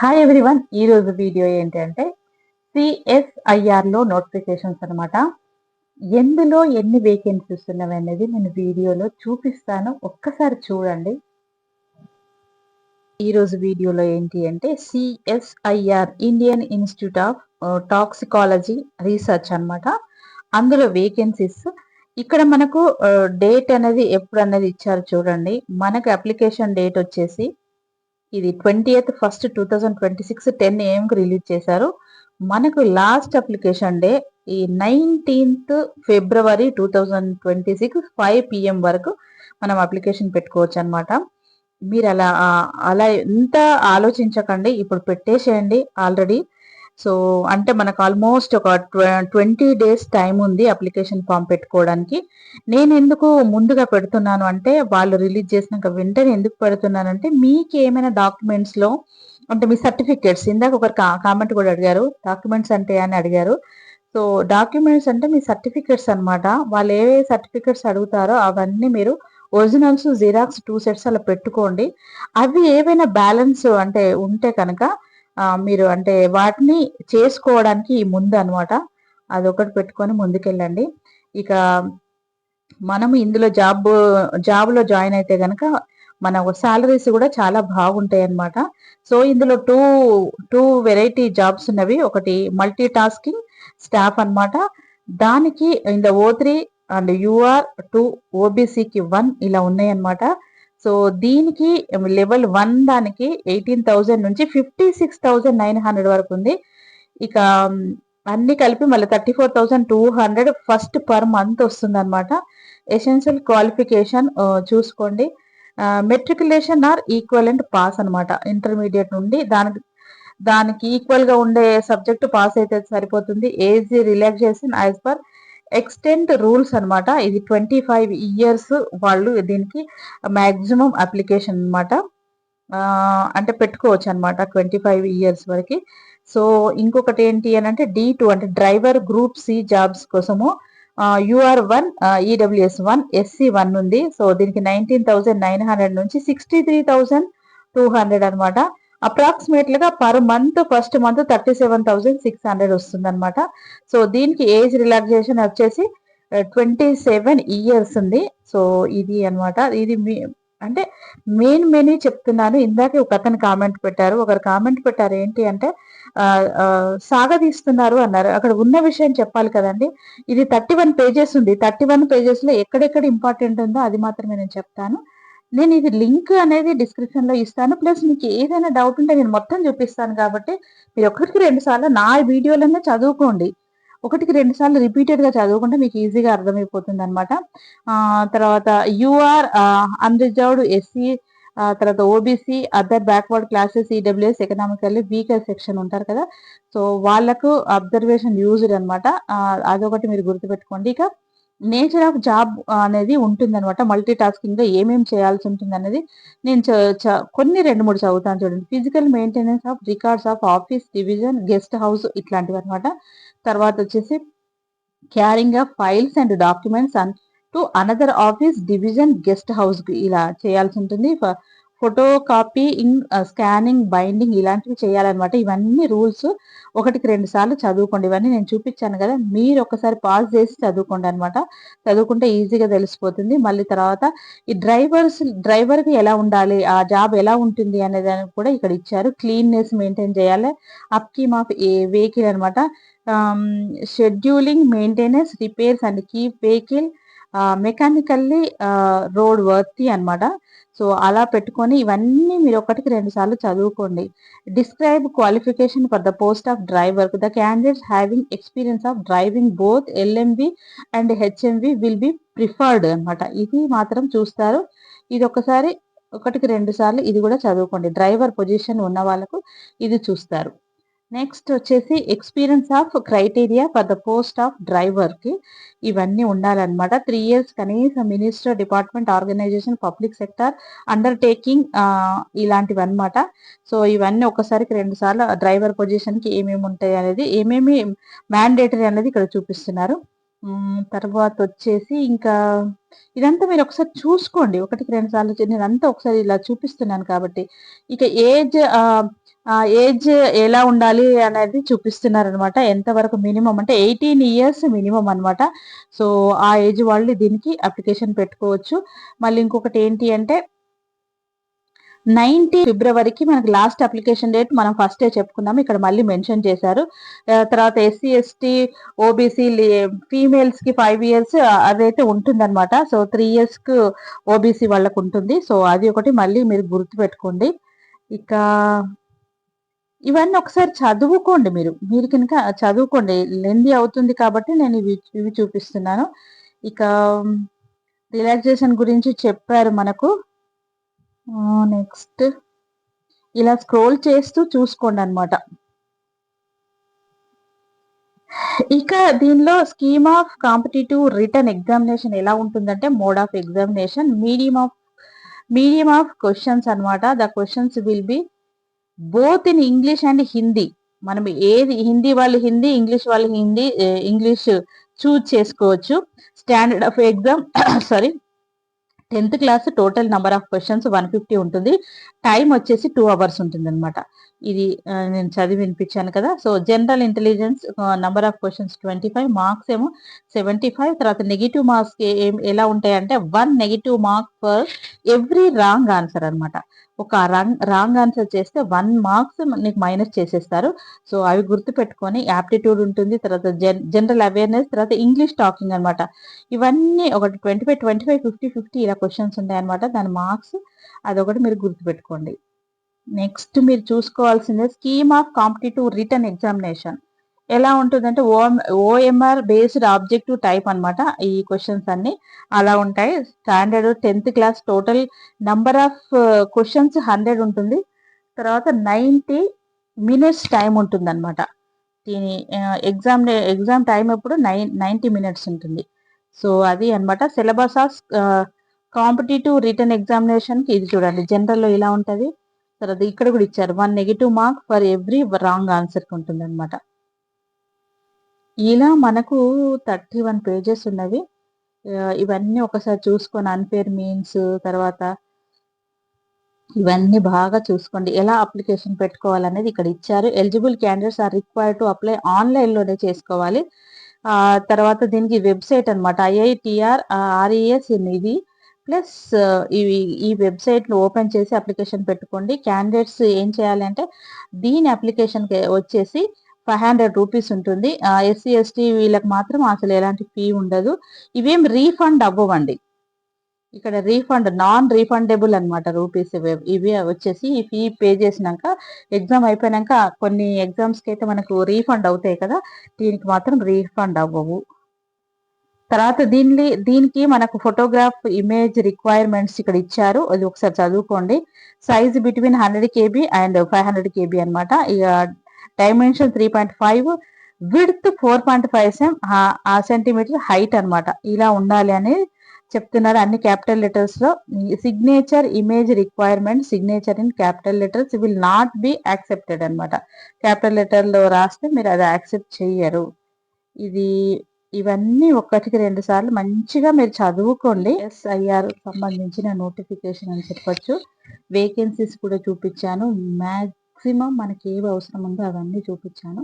Hi everyone ఈ రోజు video ఏంటంటే సిఎస్ఐఆర్లో నోటిఫికేషన్స్ అనమాట ఎందులో ఎన్ని వేకెన్సీస్ ఉన్నవి అనేది నేను వీడియోలో చూపిస్తాను. ఒక్కసారి చూడండి. ఈ రోజు వీడియోలో ఏంటి అంటే CSIR Indian institute of toxicology research అనమాట అందులో వేకెన్సీస్ ఇక్కడ మనకు uh, డేట్ అనేది ఎప్పుడు అనేది ఇచ్చారు చూడండి. మనకు అప్లికేషన్ డేట్ వచ్చేసి ఇది twenty eighth first two thousand twenty six ten ఏఎంకి release చేశారు. మనకు లాస్ట్ అప్లికేషన్ డే ఈ nineteenth February two thousand twenty six five PM వరకు మనం అప్లికేషన్ పెట్టుకోవచ్చు అనమాట మీరు అలా అలా ఎంత ఆలోచించకండి. ఇప్పుడు పెట్టేసేయండి ఆల్రెడీ. సో అంటే మనకు ఆల్మోస్ట్ ఒక ట్వంటీ డేస్ టైం ఉంది అప్లికేషన్ ఫామ్ పెట్టుకోవడానికి. నేను ఎందుకు ముందుగా పెడుతున్నాను అంటే వాళ్ళు రిలీజ్ చేసినాక వెంటనే ఎందుకు పెడుతున్నానంటే మీకు ఏమైనా డాక్యుమెంట్స్లో అంటే మీ సర్టిఫికేట్స్ ఇందాక ఒకరు కామెంట్ కూడా అడిగారు డాక్యుమెంట్స్ అంటే అని అడిగారు. సో డాక్యుమెంట్స్ అంటే మీ సర్టిఫికేట్స్ అన్నమాట. వాళ్ళు ఏ సర్టిఫికేట్స్ అడుగుతారో అవన్నీ మీరు ఒరిజినల్స్ జిరాక్స్ టూ సెట్స్ అలా పెట్టుకోండి. అవి ఏవైనా బ్యాలెన్స్ అంటే ఉంటే కనుక మీరు అంటే వాటిని చేసుకోవడానికి ముందు అనమాట అదొకటి పెట్టుకొని ముందుకెళ్ళండి. ఇక మనము ఇందులో జాబ్ జాబ్లో జాయిన్ అయితే కనుక మన సాలరీస్ కూడా చాలా బాగుంటాయి అన్నమాట సో ఇందులో టూ టూ వెరైటీ జాబ్స్ ఉన్నవి. ఒకటి మల్టీ టాస్కింగ్ స్టాఫ్ అన్నమాట. దానికి ఇంద ఓ త్రీ అండ్ యూఆర్ టూ ఓబీసీకి వన్ ఇలా ఉన్నాయన్నమాట. సో దీనికి లెవెల్ వన్ దానికి ఎయిటీన్ థౌజండ్ నుంచి fifty six thousand nine hundred వరకు ఉంది. ఇక అన్ని కలిపి మళ్ళీ thirty four thousand two hundred first per month వస్తుంది అనమాట ఎసెన్షియల్ క్వాలిఫికేషన్ చూసుకోండి. మెట్రికులేషన్ ఆర్ ఈక్వలెంట్ పాస్ అనమాట ఇంటర్మీడియట్ నుండి దానికి దానికి ఈక్వల్గా ఉండే సబ్జెక్ట్ పాస్ అయితే సరిపోతుంది. Age relaxation as per extent rules అనమాట ఇది ట్వంటీ ఫైవ్ ఇయర్స్ వాళ్ళు దీనికి మాక్సిమం అప్లికేషన్ అనమాట అంటే పెట్టుకోవచ్చు అనమాట ట్వంటీ ఫైవ్ ఇయర్స్ వరకు. సో ఇంకొకటి ఏంటి అని అంటే డి టూ అంటే డ్రైవర్ గ్రూప్ సి జాబ్స్ కోసము UR one EWS one SC one ఉంది. సో దీనికి నైన్టీన్ థౌసండ్ నైన్ హండ్రెడ్ నుంచి sixty three thousand two hundred అనమాట అప్రాక్సిమేట్గా per month first month thirty seven thousand six hundred వస్తుంది అనమాట so దీనికి ఏజ్ రిలాక్సేషన్ వచ్చేసి ట్వంటీ సెవెన్ ఇయర్స్ ఉంది. సో ఇది అన్నమాట. ఇది మీ అంటే మెయిన్ మెనీ చెప్తున్నాను. ఇందాకే ఒక అతను కామెంట్ పెట్టారు. ఒకరు కామెంట్ పెట్టారు ఏంటి అంటే సాగదీస్తున్నారు అన్నారు. అక్కడ ఉన్న విషయం చెప్పాలి కదండి. ఇది థర్టీ వన్ పేజెస్ ఉంది. థర్టీ వన్ పేజెస్లో ఎక్కడెక్కడ ఇంపార్టెంట్ ఉందో అది మాత్రమే నేను చెప్తాను. నేను ఇది లింక్ అనేది డిస్క్రిప్షన్లో ఇస్తాను. ప్లస్ మీకు ఏదైనా డౌట్ ఉంటే నేను మొత్తం చూపిస్తాను కాబట్టి మీరు ఒకటికి రెండు సార్లు నా వీడియోలనే చదువుకోండి. ఒకటికి రెండు సార్లు రిపీటెడ్గా చదువుకుంటే మీకు ఈజీగా అర్థమైపోతుంది అనమాట తర్వాత యూఆర్ అన్రిజర్వ్డ్ ఎస్సీ తర్వాత OBC other backward classes EWS economically weaker section ఉంటారు కదా. సో వాళ్ళకు అబ్జర్వేషన్ యూజ్డ్ అనమాట అదొకటి మీరు గుర్తుపెట్టుకోండి ఇక. నేచర్ ఆఫ్ జాబ్ అనేది ఉంటుందన్నమాట. మల్టీ టాస్కింగ్ ఏమేమి చేయాల్సి ఉంటుంది అనేది నేను చ- చ- కొన్ని రెండు మూడు చదువుతాను చూడండి. Physical maintenance of records of office division guest house ఇట్లాంటివి అనమాట తర్వాత వచ్చేసి carrying of files and documents and to another office division guest house ఇలా చేయాల్సి ఉంటుంది. ఫోటో కాపీయింగ్ స్కానింగ్ బైండింగ్ ఇలాంటివి చేయాలన్నమాట. ఇవన్నీ రూల్స్ ఒకటికి రెండు సార్లు చదువుకోండి. ఇవన్నీ నేను చూపించాను కదా మీరు ఒకసారి పాస్ చేసి చదువుకోండి అనమాట చదువుకుంటే ఈజీగా తెలిసిపోతుంది. మళ్ళీ తర్వాత ఈ డ్రైవర్స్ డ్రైవర్కి ఎలా ఉండాలి ఆ జాబ్ ఎలా ఉంటుంది అనే దానికి కూడా ఇక్కడ ఇచ్చారు. క్లీన్నెస్ మెయింటైన్ చేయాలి. అప్కీమ్ ఆఫ్ ఏ వెహికల్ అనమాట scheduling maintenance repairs and keep vehicle mechanically roadworthy అన్నమాట. సో అలా పెట్టుకొని ఇవన్నీ మీరు ఒకటికి రెండు సార్లు చదువుకోండి. Describe qualification for the post of driver the candidates having experience of driving both LMV and HMV will be preferred అనమాట ఇది మాత్రం చూస్తారు. ఇది ఒకసారి ఒకటికి రెండు సార్లు ఇది కూడా చదువుకోండి. డ్రైవర్ పొజిషన్ ఉన్న వాళ్ళకు ఇది చూస్తారు. నెక్స్ట్ వచ్చేసి experience of criteria for the post of డ్రైవర్కి ఇవన్నీ ఉండాలన్నమాట. త్రీ ఇయర్స్ కనీసం minister department organisation public sector undertaking ఇలాంటివి అన్నమాట సో ఇవన్నీ ఒకసారికి రెండు సార్లు డ్రైవర్ పొజిషన్కి ఏమేమి ఉంటాయి అనేది ఏమేమి మ్యాండేటరీ అనేది ఇక్కడ చూపిస్తున్నారు. తర్వాత వచ్చేసి ఇంకా ఇదంతా మీరు ఒకసారి చూసుకోండి. ఒకటికి రెండు సార్లు నేను అంతా ఒకసారి ఇలా చూపిస్తున్నాను కాబట్టి. ఇక ఏజ్ ఏజ్ ఎలా ఉండాలి అనేది చూపిస్తున్నారు అనమాట ఎంతవరకు మినిమం అంటే ఎయిటీన్ ఇయర్స్ మినిమం అనమాట సో ఆ ఏజ్ వాళ్ళు దీనికి అప్లికేషన్ పెట్టుకోవచ్చు. మళ్ళీ ఇంకొకటి ఏంటి అంటే నైన్టీ ఫిబ్రవరికి మనకి లాస్ట్ అప్లికేషన్ డేట్ మనం ఫస్టే చెప్పుకున్నాం ఇక్కడ మళ్ళీ మెన్షన్ చేశారు. తర్వాత ఎస్సీ ఎస్టీ ఓబీసీ ఫీమేల్స్కి ఫైవ్ ఇయర్స్ అదైతే ఉంటుందన్నమాట. సో త్రీ ఇయర్స్కు ఓబీసీ వాళ్ళకు ఉంటుంది సో అది ఒకటి మళ్ళీ మీరు గుర్తు పెట్టుకోండి ఇక ఇవన్నీ ఒకసారి చదువుకోండి మీరు. మీరు కనుక చదువుకోండి. లెంది అవుతుంది కాబట్టి నేను ఇవి ఇవి చూపిస్తున్నాను. ఇక రిలాక్సేషన్ గురించి చెప్పారు మనకు. నెక్స్ట్. ఇలా స్క్రోల్ చేస్తూ చూసుకోండి అనమాట ఇక దీనిలో scheme of competitive written examination ఎలా ఉంటుందంటే mode of examination medium of medium of questions అనమాట the questions will be both in English and Hindi మనం ఏది హిందీ వాళ్ళు హిందీ ఇంగ్లీష్ వాళ్ళు హిందీ ఇంగ్లీష్ చూజ్ చేసుకోవచ్చు. Standard of exam sorry tenth class total number of questions one fifty ఉంటుంది. Time వచ్చేసి two hours ఉంటుంది అనమాట ఇది నేను చదివి వినిపించాను కదా. So general intelligence number of questions twenty five marks ఏమో సెవెంటీ ఫైవ్ తర్వాత నెగిటివ్ మార్క్స్ ఎలా ఉంటాయంటే one negative mark for every wrong answer అనమాట ఒక రాంగ్ రాంగ్ ఆన్సర్ చేస్తే వన్ మార్క్స్ నీకు మైనస్ చేసేస్తారు. సో అవి గుర్తు పెట్టుకొని యాప్టిట్యూడ్ ఉంటుంది తర్వాత జనరల్ అవేర్నెస్ తర్వాత ఇంగ్లీష్ టాకింగ్ అనమాట ఇవన్నీ ఒకటి twenty five twenty five fifty fifty ఇలా క్వశ్చన్స్ ఉంటాయనమాట దాని మార్క్స్ అదొకటి మీరు గుర్తుపెట్టుకోండి. నెక్స్ట్ మీరు చూసుకోవాల్సిందే scheme of competitive written examination ఎలా ఉంటుందంటే O OMR based objective type అనమాట ఈ క్వశ్చన్స్ అన్ని. అలా ఉంటాయి. Standard tenth class total number of questions hundred ఉంటుంది. తర్వాత నైంటీ మినిట్స్ టైం ఉంటుంది అనమాట దీని ఎగ్జామ్ ఎగ్జామ్ టైం ఎప్పుడు నైన్ నైంటీ మినిట్స్ ఉంటుంది. సో అది అనమాట సిలబస్ ఆఫ్ కాంపిటేటివ్ రిటర్న్ ఎగ్జామినేషన్కి ఇది చూడండి. జనరల్లో ఇలా ఉంటుంది. తర్వాత ఇక్కడ కూడా ఇచ్చారు one negative mark for every wrong ఆన్సర్కి ఉంటుంది అనమాట ఇలా మనకు థర్టీ వన్ పేజెస్ ఉన్నవి ఇవన్నీ ఒకసారి చూసుకొని అన్ఫేర్ మీన్స్ తర్వాత ఇవన్నీ బాగా చూసుకోండి. ఎలా అప్లికేషన్ పెట్టుకోవాలనేది ఇక్కడ ఇచ్చారు. Eligible candidates are required to apply ఆన్లైన్లోనే చేసుకోవాలి. తర్వాత దీనికి వెబ్సైట్ అనమాట ఐఐటిఆర్ ఆర్ఈఎస్ ఇది ప్లస్ ఇవి ఈ వెబ్సైట్లు ఓపెన్ చేసి అప్లికేషన్ పెట్టుకోండి. క్యాండిడేట్స్ ఏం చేయాలంటే దీని అప్లికేషన్కి వచ్చేసి ఫైవ్ హండ్రెడ్ రూపీస్ ఉంటుంది. ఎస్సీ ఎస్టీ వీళ్ళకి మాత్రం అసలు ఎలాంటి ఫీ ఉండదు. ఇవేం రీఫండ్ అవ్వవండి. ఇక్కడ రీఫండ్ నాన్ రీఫండబుల్ అనమాట రూపీస్ ఇవి వచ్చేసి ఈ ఫీ పే చేసినాక ఎగ్జామ్ అయిపోయినాక కొన్ని ఎగ్జామ్స్కి అయితే మనకు రీఫండ్ అవుతాయి కదా దీనికి మాత్రం రీఫండ్ అవ్వవు. తర్వాత దీని దీనికి మనకు ఫోటోగ్రాఫ్ ఇమేజ్ రిక్వైర్మెంట్స్ ఇక్కడ ఇచ్చారు. అది ఒకసారి చదువుకోండి. Size between hundred KB and five hundred KB అనమాట ఇక dimension three point five width four point five cm uh centimetre height అనమాట ఇలా ఉండాలి అని చెప్తున్నారు అన్ని capital లెటర్స్లో. Signature image requirement signature in capital letters will not be accepted అనమాట capital లెటర్లో రాస్తే మీరు అది యాక్సెప్ట్ చెయ్యరు ఇది ఇవన్నీ ఒక్కటికి రెండు సార్లు మంచిగా మీరు చదువుకోండి. ఎస్ఐఆర్ సంబంధించిన నోటిఫికేషన్ అని చెప్పొచ్చు. వేకెన్సీస్ కూడా చూపించాను. మ్యాక్సిమం మనకి ఏవి అవసరం ఉందో అవన్నీ చూపించాను.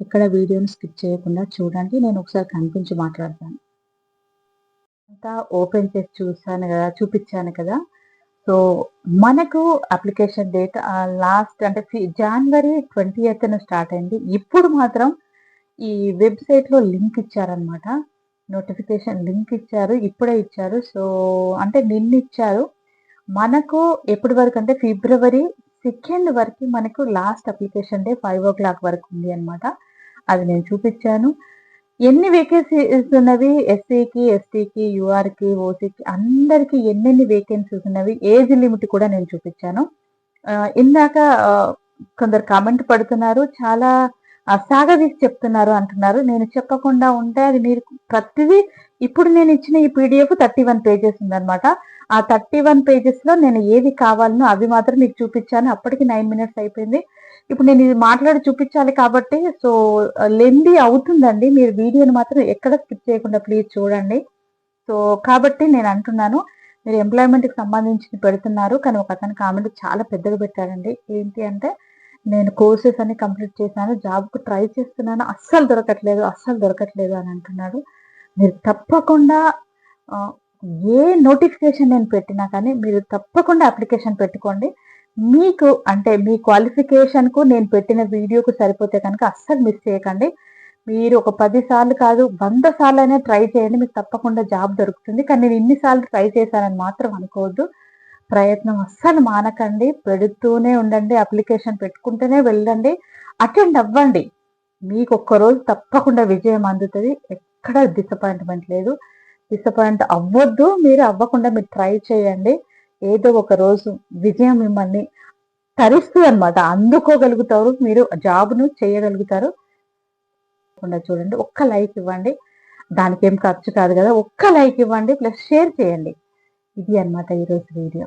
ఇక్కడ వీడియోని స్కిప్ చేయకుండా చూడండి. నేను ఒకసారి కనిపించి మాట్లాడతాను. అంతా ఓపెన్ చేసి చూసాను కదా చూపించాను కదా. సో మనకు అప్లికేషన్ డేట్ లాస్ట్ అంటే జనవరి ట్వంటీ ఎయిత్ స్టార్ట్ అయింది. ఇప్పుడు మాత్రం ఈ వెబ్సైట్లో లింక్ ఇచ్చారనమాట నోటిఫికేషన్ లింక్ ఇచ్చారు ఇప్పుడే ఇచ్చారు. సో అంటే నిన్న ఇచ్చారు. మనకు ఎప్పటి వరకు అంటే ఫిబ్రవరి సెకండ్ వరకు మనకు last application day five o'clock వరకు ఉంది అనమాట అది నేను చూపించాను. ఎన్ని వేకెన్సీస్ ఉన్నవి? ఎస్సీకి ఎస్టీకి యూఆర్కి ఓసీకి అందరికి ఎన్నెన్ని వేకెన్సీస్ ఉన్నవి? ఏజ్ లిమిట్ కూడా నేను చూపించాను. ఇందాక కొందరు కామెంట్ పడుతున్నారు. చాలా సాగదీసి చెప్తున్నారు అంటున్నారు. నేను చెప్పకుండా ఉంటే అది మీరు ప్రతిదీ ఇప్పుడు నేను ఇచ్చిన ఈ పీడిఎఫ్ థర్టీ వన్ పేజెస్ ఉందనమాట ఆ థర్టీ వన్ పేజెస్లో నేను ఏది కావాలనో అవి మాత్రం మీకు చూపించాను. అప్పటికి నైన్ మినిట్స్ అయిపోయింది. ఇప్పుడు నేను ఇది మాట్లాడి చూపించాలి కాబట్టి సో లెంది అవుతుందండి. మీరు వీడియోని మాత్రం ఎక్కడ స్కిప్ చేయకుండా ప్లీజ్ చూడండి. సో కాబట్టి నేను అంటున్నాను మీరు ఎంప్లాయ్మెంట్కి సంబంధించి పెడుతున్నారు. కానీ ఒక అతను కామెంట్ చాలా పెద్దగా పెట్టాడండి. ఏంటి అంటే నేను కోర్సెస్ అన్ని కంప్లీట్ చేశాను జాబ్కు ట్రై చేస్తున్నాను అస్సలు దొరకట్లేదు అస్సలు దొరకట్లేదు అని అంటున్నాడు. మీరు తప్పకుండా ఏ నోటిఫికేషన్ నేను పెట్టినా కానీ మీరు తప్పకుండా అప్లికేషన్ పెట్టుకోండి. మీకు అంటే మీ క్వాలిఫికేషన్కు నేను పెట్టిన వీడియోకు సరిపోతే కనుక అస్సలు మిస్ చేయకండి. మీరు ఒక పది సార్లు కాదు వంద సార్లు అయినా ట్రై చేయండి మీకు తప్పకుండా జాబ్ దొరుకుతుంది. కానీ నేను ఇన్నిసార్లు ట్రై చేశానని మాత్రం అనుకోవద్దు. ప్రయత్నం అస్సలు మానకండి. పెడుతూనే ఉండండి. అప్లికేషన్ పెట్టుకుంటూనే వెళ్ళండి. అటెండ్ అవ్వండి. మీకు ఒక్కరోజు తప్పకుండా విజయం అందుతుంది. ఎక్కడ డిసప్పాయింట్మెంట్ లేదు. డిసప్పాయింట్ అవ్వద్దు. మీరు అవ్వకుండా మీరు ట్రై చేయండి. ఏదో ఒక రోజు విజయం మిమ్మల్ని తరిస్తుంది అనమాట అందుకోగలుగుతారు. మీరు జాబ్ను చేయగలుగుతారు. తప్పకుండా చూడండి. ఒక్క లైక్ ఇవ్వండి. దానికి ఏం ఖర్చు కాదు కదా. ఒక్క లైక్ ఇవ్వండి. ప్లస్ షేర్ చేయండి. ఇది అన్నమాట ఈరోజు వీడియో.